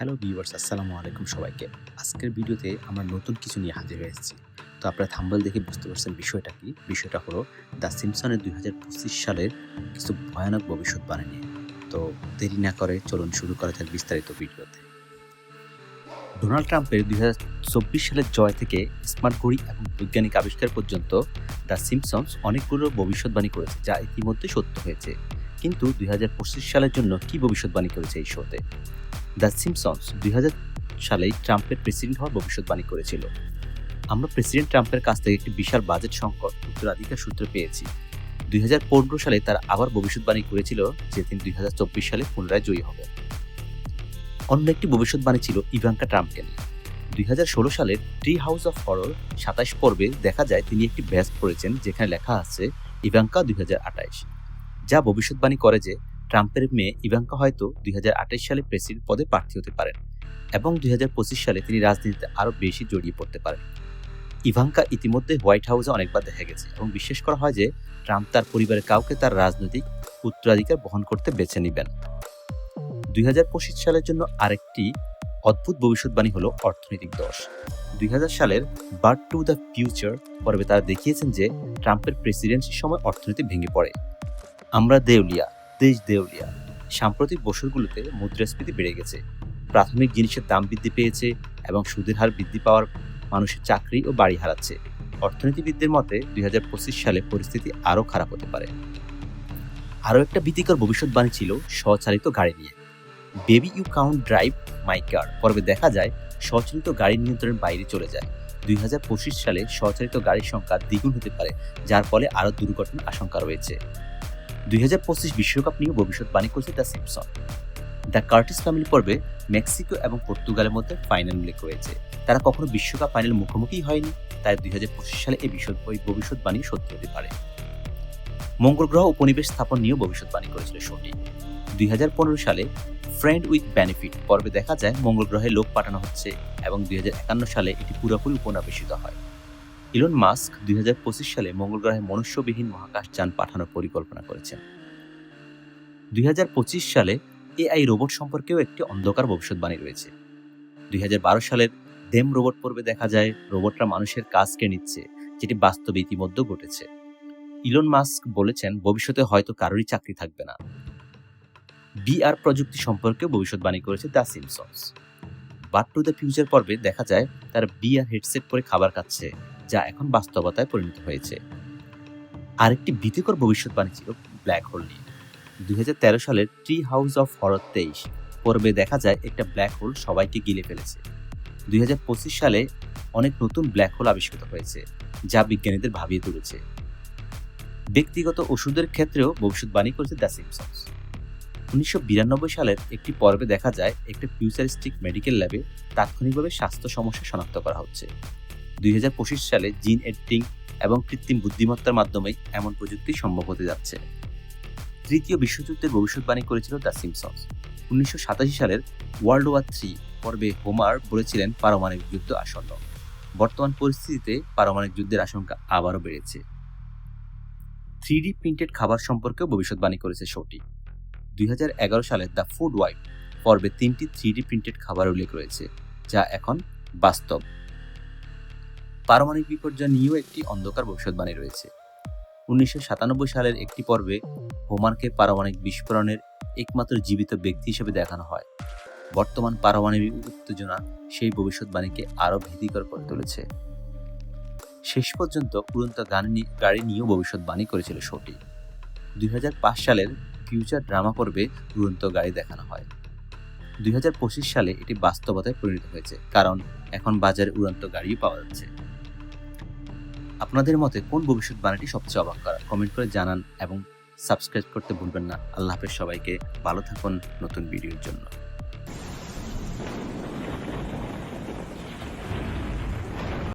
Hello viewers, আসসালামু আলাইকুম সবাইকে। আজকের ভিডিওতে আমরা নতুন কিছু নিয়ে হাজির হয়েছি তো আপনারা থাম্বল দেখে বুঝতে পারছেন বিষয়টা কি? বিষয়টা হলো দ্য সিমসনের দুই হাজার পঁচিশ সালের কিছু ভয়ানক ভবিষ্যৎবাণী নিয়ে। তো দেরি না করে চলুন শুরু করা যাক বিস্তারিত ভিডিওতে। ডোনাল্ড ট্রাম্পের দুই চব্বিশ সালের জয় থেকে স্মার্ট ঘড়ি এবং বৈজ্ঞানিক আবিষ্কার পর্যন্ত দ্য সিমসনস অনেকগুলো ভবিষ্যৎবাণী করেছে, যা ইতিমধ্যে সত্য হয়েছে। কিন্তু দুই হাজার পঁচিশ সালের জন্য কি ভবিষ্যৎবাণী করেছে এই শোতে? দ্য সিমসনস দুই হাজার সালেই ট্রাম্পের প্রেসিডেন্ট হওয়ার ভবিষ্যৎবাণী করেছিল। আমরা প্রেসিডেন্ট ট্রাম্পের কাছ থেকে একটি বিশাল বাজেট সংকট, উত্তরাধিকার সূত্রে পেয়েছি। দুই হাজার পনেরো সালে তার আবার ভবিষ্যৎবাণী করেছিল, যে তিনি দুই হাজার চব্বিশ সালে পুনরায় জয়ী হবে অন্য একটি ভবিষ্যৎবাণী ছিল ইভাঙ্কা ট্রাম্পকে নিয়ে। দুই হাজার ষোলো সালের ট্রি হাউস অফ হরর সাতাশ পর্বে দেখা যায় তিনি একটি ব্যাস পড়েছেন, যেখানে লেখা আছে ইভাঙ্কা দুই যা ভবিষ্যৎবাণী করে যে ট্রাম্পের মেয়ে ইভাঙ্কা হয়তো দুই হাজার আঠাশ সালে প্রেসিডেন্ট পদে প্রার্থী হতে পারেন এবং দুই হাজার পঁচিশ সালে তিনি রাজনীতিতে আরও বেশি জড়িয়ে পড়তে পারেন। ইভাঙ্কা ইতিমধ্যে হোয়াইট হাউসে অনেকবার দেখা গেছে এবং বিশ্বাস করা হয় যে ট্রাম্প তার পরিবারের কাউকে তার রাজনৈতিক উত্তরাধিকার বহন করতে বেছে নেবেন। দুই হাজার পঁচিশ সালের জন্য আরেকটি অদ্ভুত ভবিষ্যৎবাণী হলো অর্থনৈতিক দোষ দুই সালের বার্ড টু দ্য ফিউচার পর্বে তারা দেখিয়েছেন যে ট্রাম্পের প্রেসিডেন্সির সময় অর্থনীতি ভেঙে পড়ে। আমরা দেউলিয়া দেশ দেউলিয়া। সাম্প্রতিক বছরগুলোতে মুদ্রাস্ফীতি বেড়ে গেছে। প্রাথমিক জিনিসের দাম বৃদ্ধি পেয়েছে এবং সুদের হার বৃদ্ধি পাওয়ার মানুষের চাকরি ও বাড়ি হারাচ্ছে। অর্থনীতিবিদদের মতে, দুই হাজার পঁচিশ সালে পরিস্থিতি আরও খারাপ হতে পারে। আরও একটা ভীতিকর ভবিষ্যৎবাণী ছিল স্বচালিত গাড়ি নিয়ে। Baby you count drive my car পর্বে দেখা যায়, স্বচালিত গাড়ির নিয়ন্ত্রণের বাইরে চলে যায়। দুই হাজার পঁচিশ সালে স্বচালিত গাড়ির সংখ্যা দ্বিগুণ হতে পারে, যার ফলে আরও দুর্ঘটনার আশঙ্কা রয়েছে। দুই বিশ্বকাপ নিয়ে ভবিষ্যৎবাণী করেছে the Simpson the Curtis family পর্বে মেক্সিকো এবং পর্তুগালের মধ্যে ফাইনাল উল্লেখ রয়েছে। তারা কখনো বিশ্বকাপ ফাইনাল মুখোমুখি হয়নি, তাই দুই হাজার পঁচিশ সালে এই বিষয় ওই ভবিষ্যৎবাণী সত্যি হতে পারে। মঙ্গল গ্রহ উপনিবেশ স্থাপন নিয়েও ভবিষ্যৎবাণী করেছিল শোটি দুই হাজার পনেরো সালে ফ্রেন্ড উইথ বেনিফিট পর্বে দেখা যায় মঙ্গল গ্রহে লোক পাঠানো হচ্ছে এবং দুই হাজার একান্ন সালে এটি পুরোপুরি উপনিবেশিত হয়। ইলন মাস্ক দুই হাজার পঁচিশ সালে মঙ্গল গ্রহে মনুষ্যবিহীন মহাকাশ যান পাঠানোর পরিকল্পনা করেছেন। দুই হাজার পঁচিশ সালে এআই রোবট সম্পর্কেও একটি অন্ধকার ভবিষ্যৎবাণী রয়েছে। দুই হাজার বারো সালের দেম রোবট পর্বে দেখা যায়, রোবটরা মানুষের কাজকে নিচ্ছে, যেটি বাস্তবে ইতিমধ্যে ঘটেছে। ইলন মাস্ক বলেছেন, ভবিষ্যতে হয়তো কারোরই চাকরি থাকবে না। বিআর প্রযুক্তি সম্পর্কে ভবিষ্যৎবাণী করেছে the Simpsons. Bart to the future পর্বে দেখা যায়, তার বিআর হেডসেট পরে খাবার খাচ্ছে। যা এখন বাস্তবতায় পরিণত হয়েছে। আরেকটি ভীতিকর ভবিষ্যৎবাণী ছিল ব্ল্যাক হোল নিয়ে। দুই হাজার তেরো সালের ট্রি হাউস অফ হরর তেইশ পর্বে দেখা যায় একটা ব্ল্যাক হোল সবাইকে গিলে ফেলেছে। দুই হাজার পঁচিশ সালে অনেক নতুন ব্ল্যাক হোল আবিষ্কৃত হয়েছে, যা বিজ্ঞানীদের ভাবিয়ে তুলেছে। ব্যক্তিগত ওষুধের ক্ষেত্রেও ভবিষ্যৎবাণী করেছে দ্য সিমসনস উনিশশো সালের একটি পর্বে দেখা যায় একটি ফিউচারিস্টিক মেডিকেল ল্যাবে তাৎক্ষণিকভাবে স্বাস্থ্য সমস্যা শনাক্ত করা হচ্ছে। দুই হাজার পঁচিশ সালে জিন এডিটিং এবং কৃত্রিম বুদ্ধিমত্তার মাধ্যমে এমন প্রযুক্তি সম্ভব হতে যাচ্ছে। তৃতীয় বিশ্বযুদ্ধের ভবিষ্যৎবাণী করেছিল দ্য সিমসনস উনিশশো সালের ওয়ার্ল্ড ওয়ার থ্রি পর্বে হোমার বলেছিলেন পারমাণবিক যুদ্ধ আসন্ন। বর্তমান পরিস্থিতিতে পারমাণবিক যুদ্ধের আশঙ্কা আবারও বেড়েছে। থ্রি ডি প্রিন্টেড খাবার সম্পর্কেও ভবিষ্যৎবাণী করেছে শোটি। দুই সালে দ্য ফুড ওয়াইপ পর্বে তিনটি থ্রি ডি প্রিন্টেড খাবার উল্লেখ রয়েছে, যা এখন বাস্তব। পারমাণবিক বিপর্যয় নিয়েও একটি অন্ধকার ভবিষ্যৎবাণী রয়েছে। উনিশশো সাতানব্বই সালের একটি পর্বে হোমারকে পারমাণবিক বিস্ফোরণের একমাত্র জীবিত ব্যক্তি হিসেবে দেখানো হয়। বর্তমান পারমাণবিক উত্তেজনা সেই ভবিষ্যৎবাণীকে আরও ভীতিকর করে তুলেছে। শেষ পর্যন্ত উড়ন্ত গাড়ি নিয়েও ভবিষ্যৎবাণী করেছিল শোটি। দুই হাজার পাঁচ সালের ফিউচার ড্রামা পর্বে উড়ন্ত গাড়ি দেখানো হয়। দুই হাজার পঁচিশ সালে এটি বাস্তবতায় পরিণত হয়েছে, কারণ এখন বাজারে উড়ন্ত গাড়িও পাওয়া যাচ্ছে। আপনাদের মতে কোন ভবিষ্যৎ বাণীটি সবচেয়ে অবাক করা? কমেন্ট করে জানান এবং সাবস্ক্রাইব করতে ভুলবেন না। আল্লাহ হাফেজ সবাইকে ভালো থাকুন নতুন ভিডিওর জন্য।